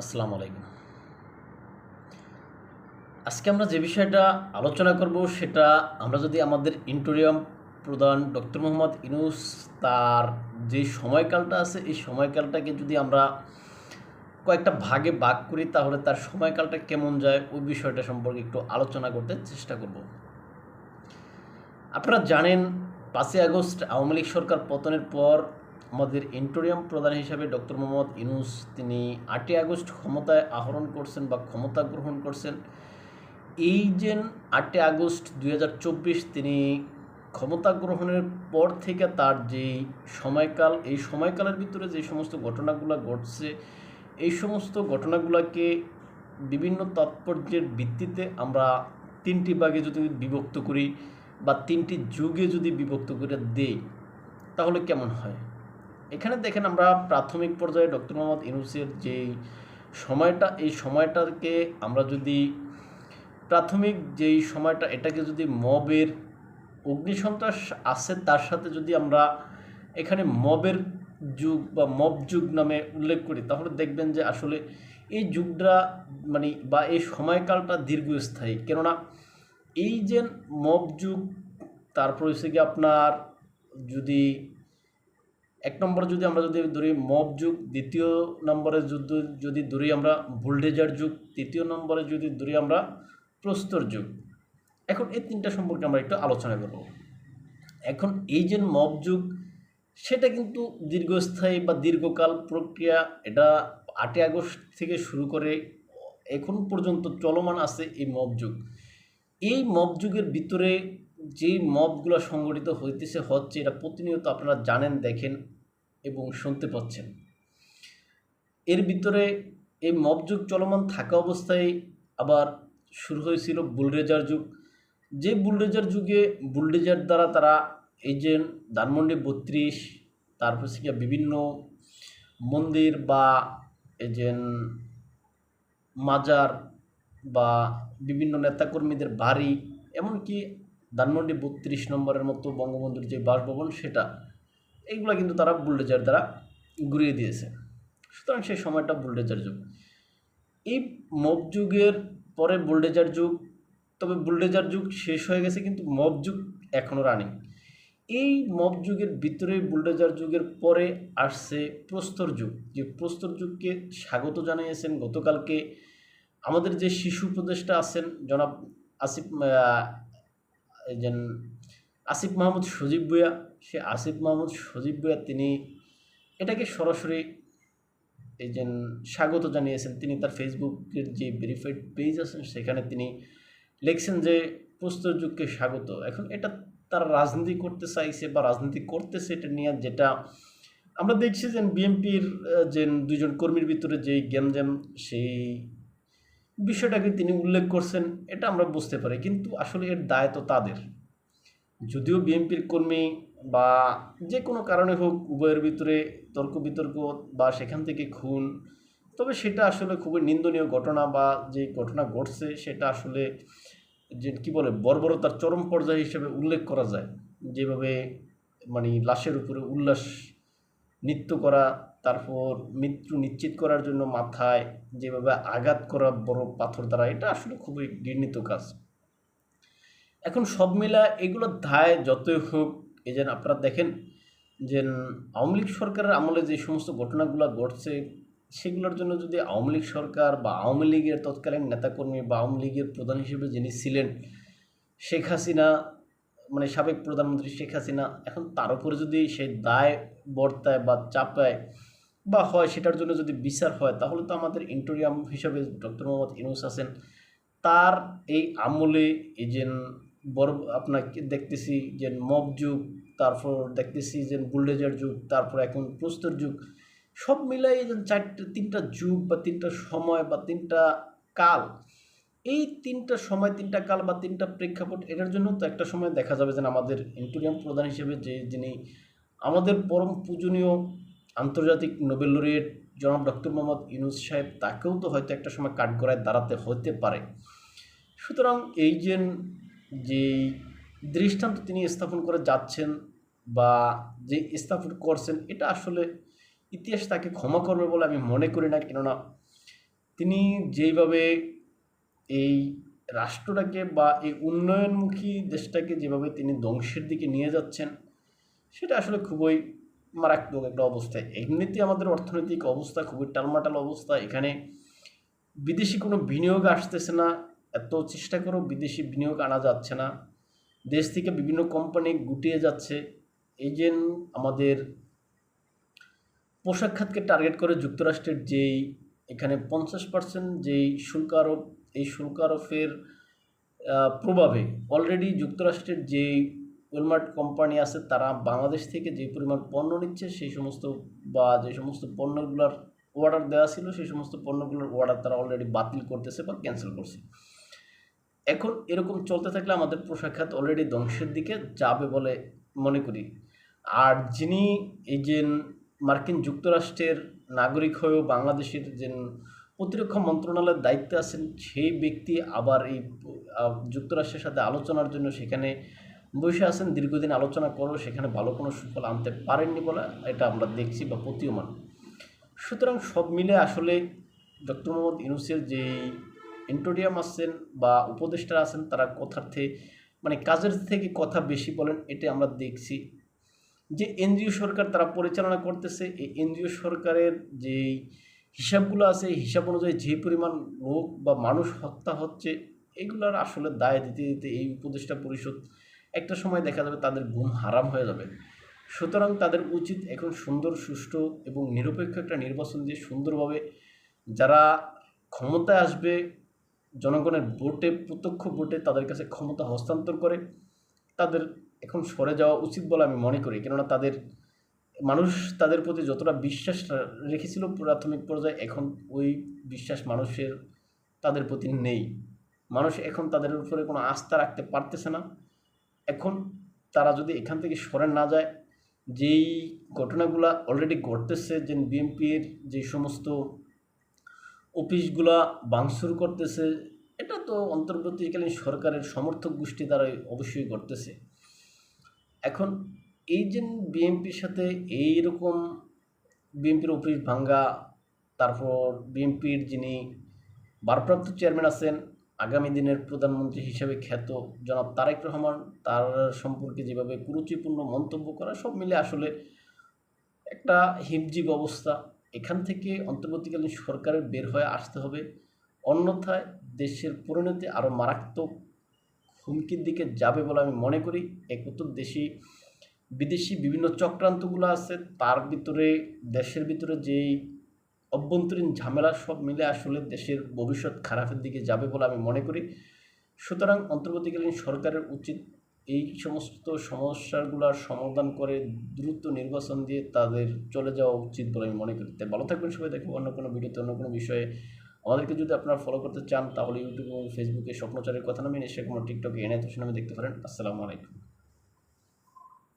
আসসালামু আলাইকুম। আজকে আমরা যে বিষয়টা আলোচনা করব সেটা আমরা যদি আমাদের ইন্টোরিয়াম প্রধান ডক্টর মোহাম্মদ ইনুস তার যে সময়কালটা আছে, এই সময়কালটাকে যদি আমরা কয়েকটা ভাগে ভাগ করি, তাহলে তার সময়কালটা কেমন যায়, ওই বিষয়টা সম্পর্কে একটু আলোচনা করতে চেষ্টা করব। আপনারা জানেন, পাঁচই আগস্ট আওয়ামী লীগ সরকার পতনের পর আমাদের ইন্টোরিয়াম প্রধান হিসাবে ডক্টর মোহাম্মদ ইনুস তিনি আটই আগস্ট ক্ষমতায় আহরণ করছেন বা ক্ষমতা গ্রহণ করছেন। এই যে আটই আগস্ট দুই তিনি ক্ষমতা গ্রহণের পর থেকে তার যে সময়কাল, এই সময়কালের ভিতরে যে সমস্ত ঘটনাগুলো ঘটছে, এই সমস্ত ঘটনাগুলোকে বিভিন্ন তাৎপর্যের ভিত্তিতে আমরা তিনটি ভাগে যদি বিভক্ত করি বা তিনটি যুগে যদি বিভক্ত করে দেই, তাহলে কেমন হয়? এখানে দেখেন আমরা প্রাথমিক পর্যায়ে ডক্টর মোহাম্মদ ইউনুসের যে সময়টা, এই সময়টাকে আমরা যদি প্রাথমিক যেই সময়টা, এটাকে যদি মবের অগ্নিসন্ত্রাস আছে, তার সাথে যদি আমরা এখানে মবের যুগ বা মব যুগ নামে উল্লেখ করি, তাহলে দেখবেন যে আসলে এই যুগটা মানে বা এই সময়কালটা দীর্ঘস্থায়ী। কেননা এই যে মব যুগ, তারপর হচ্ছে কি আপনার যদি এক নম্বরে যদি আমরা যদি ধরি মব যুগ, দ্বিতীয় নম্বরে যুদ্ধ যদি ধরি আমরা বুলডেজার যুগ, তৃতীয় নম্বরে যদি ধরি আমরা প্রস্তর যুগ। এখন এই তিনটা সম্পর্কে আমরা একটু আলোচনা করব। এখন এই যে মব যুগ, সেটা কিন্তু দীর্ঘস্থায়ী বা দীর্ঘকাল প্রক্রিয়া, এটা আটই আগস্ট থেকে শুরু করে এখন পর্যন্ত চলমান আছে এই মব যুগ। এই মব যুগের ভিতরে যেই মবগুলো সংগঠিত হইতেছে, হচ্ছে এটা প্রতিনিয়ত আপনারা জানেন, দেখেন এবং শুনতে পাচ্ছেন। এর ভিতরে এই মব যুগ চলমান থাকা অবস্থায় আবার শুরু হয়েছিল বুলডেজার যুগ। যে বুলডেজার যুগে বুলডেজার দ্বারা তারা এই যে ধানমন্ডি বত্রিশ, তারপর থেকে বিভিন্ন মন্দির বা এই যে মাজার বা বিভিন্ন নেতাকর্মীদের বাড়ি, এমনকি ধানমন্ডি বত্রিশ নম্বরের মতো বঙ্গবন্ধুর যে বাসভবন, সেটা। এইগুলো কিন্তু তারা বুলডেজার দ্বারা ঘুরিয়ে দিয়েছে। সুতরাং সেই সময়টা বুলডেজার যুগ। এই মব যুগের পরে বুলডেজার যুগ, তবে বুলডেজার যুগ শেষ হয়ে গেছে, কিন্তু মব যুগ এখনও রানিং। এই মব যুগের ভিতরে বুলডেজার যুগের পরে আসছে প্রস্তর যুগ। যে প্রস্তর যুগকে স্বাগত জানিয়েছেন গতকালকে। আমাদের যে শিশু উপদেষ্টা আছেন, জনাব আসিফ যে আসিফ মাহমুদ সজীব ভুয়া সে আসিফ মাহমুদ সজীব ভুয়া তিনি এটাকে সরাসরি এই স্বাগত জানিয়েছেন। তিনি তার ফেসবুকের যে ভেরিফাইড পেজ আছেন সেখানে তিনি লিখছেন যে প্রস্তর যুগকে স্বাগত। এখন এটা তারা রাজনীতি করতে চাইছে বা রাজনীতি করতেছে এটা নিয়ে যেটা আমরা দেখছি যে বিএনপির যে দুজন কর্মীর ভিতরে যে গ্যামজ্যাম সেই বিষয়টাকে তিনি উল্লেখ করছেন, এটা আমরা বুঝতে পারি, কিন্তু আসলে এর দায় তো তাদের। যদিও বিএনপির কর্মী বা যে কোনো কারণে হোক উভয়ের ভিতরে তর্ক বিতর্ক বা সেখান থেকে খুন, তবে সেটা আসলে খুবই নিন্দনীয় ঘটনা বা যে ঘটনা ঘটছে সেটা আসলে যে কী বলে, বর্বরতার চরম পর্যায় হিসেবে উল্লেখ করা যায়। যেভাবে মানে লাশের উপরে উল্লাস নৃত্য করা, তারপর মৃত্যু নিশ্চিত করার জন্য মাথায় যেভাবে আঘাত করা বড় পাথর দ্বারা, এটা আসলে খুবই ঘৃণিত কাজ। এখন সব মিলা এগুলোর দায় যতই হোক, এই যেন আপনারা দেখেন যে আওয়ামী লীগ সরকারের আমলে যে সমস্ত ঘটনাগুলো ঘটছে, সেগুলোর জন্য যদি আওয়ামী লীগ সরকার বা আওয়ামী লীগের তৎকালীন নেতাকর্মী বা আওয়ামী লীগের প্রধান হিসেবে যিনি ছিলেন, শেখ হাসিনা মানে সাবেক প্রধানমন্ত্রী শেখ হাসিনা এখন তার উপরে যদি সেই দায় বর্তায় বা চাপায় বা হয় সেটার জন্য যদি বিচার হয়, তাহলে তো আমাদের ইন্টোরিয়াম হিসাবে ডক্টর মোহাম্মদ ইনুস আছেন। তার এই আমলে এই যে বড় আপনাকে দেখতেছি যে মব যুগ, তারপর দেখতেছি যে বুলডেজার যুগ, তারপর এখন প্রস্তর যুগ, সব মিলাই যে চারটে, তিনটা যুগ বা তিনটা সময় বা তিনটা কাল এই তিনটা সময়, তিনটা কাল বা তিনটা প্রেক্ষাপট, এটার জন্য তো একটা সময় দেখা যাবে যে আমাদের ইন্টোরিয়াম প্রধান হিসেবে যে যিনি আমাদের পরম পূজনীয় আন্তর্জাতিক নোবেল লরিয়েট জনাব ডক্টর মোহাম্মদ ইউনুস সাহেব, তাকেও তো হয়তো একটা সময় কাঠগড়ায় দাঁড়াতে হতে পারে। সুতরাং এই যে যে দৃষ্টান্ত তিনি স্থাপন করে যাচ্ছেন বা যে স্থাপন করছেন, এটা আসলে ইতিহাস তাকে ক্ষমা করবে বলে আমি মনে করি না। কেননা তিনি যেইভাবে এই রাষ্ট্রটাকে বা এই উন্নয়নমুখী দেশটাকে যেভাবে তিনি ধ্বংসের দিকে নিয়ে যাচ্ছেন, সেটা আসলে খুবই মারাত্মক একটা অবস্থায় এমনিতে আমাদের অর্থনৈতিক অবস্থা খুবই টালমাটাল অবস্থা, এখানে বিদেশি কোনো বিনিয়োগ আসতেছে না, এত চেষ্টা করেও বিদেশি বিনিয়োগ আনা যাচ্ছে না। দেশ থেকে বিভিন্ন কোম্পানি গুটিয়ে যাচ্ছে। এই যে আমাদের পোশাক খাতকে টার্গেট করে যুক্তরাষ্ট্রের যেই এখানে পঞ্চাশ পার্সেন্ট যেই শুল্ক আরোপ এই শুল্ক আরোপের প্রভাবে অলরেডি যুক্তরাষ্ট্রের যেই ওয়েলমার্ট কোম্পানি আছে, তারা বাংলাদেশ থেকে যে পরিমাণ পণ্য নিচ্ছে, সেই সমস্ত বা যে সমস্ত পণ্যগুলোর অর্ডার দেওয়া ছিল, সেই সমস্ত পণ্যগুলোর অর্ডার তারা অলরেডি বাতিল করতেছে বা ক্যান্সেল করছে। এখন এরকম চলতে থাকলে আমাদের পোশাক খাত অলরেডি ধ্বংসের দিকে যাবে বলে মনে করি। আর যিনি এই যে মার্কিন যুক্তরাষ্ট্রের নাগরিক হয়েও বাংলাদেশের যে প্রতিরক্ষা মন্ত্রণালয়ের দায়িত্বে আছেন সেই ব্যক্তি আবার এই যুক্তরাষ্ট্রের সাথে আলোচনার জন্য সেখানে বসে আছেন। দীর্ঘদিন আলোচনা করেও সেখানে ভালো কোনো সুফল আনতে পারেননি বলে এটা আমরা দেখছি বা প্রতীয়মান। সুতরাং সব মিলে আসলে ডক্টর মোহাম্মদ ইউনুসের যে এন্টোডিয়াম আছেন বা উপদেষ্টারা আছেন, তারা কথার্থে মানে কাজের থেকে কথা বেশি বলেন, এটা আমরা দেখছি। যে এনজিও সরকার তারা পরিচালনা করতেছে, এই এনজিও সরকারের যে হিসাবগুলো আছে, হিসাব অনুযায়ী যে পরিমাণ লোক বা মানুষ হত্যা হচ্ছে, এগুলোর আসলে দায় দিতে দিতে এই উপদেষ্টা পরিষদ একটা সময় দেখা যাবে তাদের ঘুম হারাম হয়ে যাবে। সুতরাং তাদের উচিত এখন সুন্দর, সুষ্ঠু এবং নিরপেক্ষ একটা নির্বাচন দিয়ে সুন্দরভাবে যারা ক্ষমতায় আসবে, জনগণের ভোটে, প্রত্যক্ষ ভোটে তাদের কাছে ক্ষমতা হস্তান্তর করে, তাদের এখন সরে যাওয়া উচিত বলে আমি মনে করি। কেননা তাদের মানুষ তাদের প্রতি যতটা বিশ্বাস রেখেছিল প্রাথমিক পর্যায়ে, এখন ওই বিশ্বাস মানুষের তাদের প্রতি নেই। মানুষ এখন তাদের উপরে কোনো আস্থা রাখতে পারতেছে না। এখন তারা যদি এখান থেকে সরে না যায়, যেই ঘটনাগুলা অলরেডি ঘটতেছে, যে বিএনপির যে সমস্ত অফিসগুলা ভাঙচুর করতেছে, এটা তো অন্তর্বর্তীকালীন সরকারের সমর্থক গোষ্ঠী দ্বারাই অবশ্যই ঘটতেছে। এখন এই যে বিএনপির সাথে এই রকম বিএনপির অফিস ভাঙ্গা, তারপর বিএনপির যিনি ভারপ্রাপ্ত চেয়ারম্যান আছেন, আগামী দিনের প্রধানমন্ত্রী হিসেবে খ্যাত জনাব তারেক রহমান, তার সম্পর্কে যেভাবে কুরুচিপূর্ণ মন্তব্য করা, সব মিলে আসলে একটা হিমজিব অবস্থা। এখান থেকে অন্তর্বর্তীকালীন সরকারের বের হয়ে আসতে হবে। অন্যথায় দেশের পরিণতি আরও মারাত্মক হুমকির দিকে যাবে বলে আমি মনে করি। একত্র দেশি বিদেশি বিভিন্ন চক্রান্তগুলো আছে, তার ভিতরে, দেশের ভিতরে যেই অভ্যন্তরীণ ঝামেলা সব মিলে আসলে দেশের ভবিষ্যৎ খারাপের দিকে যাবে বলে আমি মনে করি। সুতরাং অন্তর্বর্তীকালীন সরকারের উচিত এই সমস্ত সমস্যাগুলোর সমাধান করে দ্রুত নির্বাচন দিয়ে তাদের চলে যাওয়া উচিত বলে আমি মনে করি। তাই ভালো থাকবেন সবাই, দেখো অন্য কোনো ভিডিওতে, অন্য কোনো বিষয়ে। আমাদেরকে যদি আপনারা ফলো করতে চান, তাহলে ইউটিউব এবং ফেসবুকে স্বপ্নচারের কথা নামে কোনো টিকটকে এনে তো নামে দেখতে পারেন। আসসালামু আলাইকুম।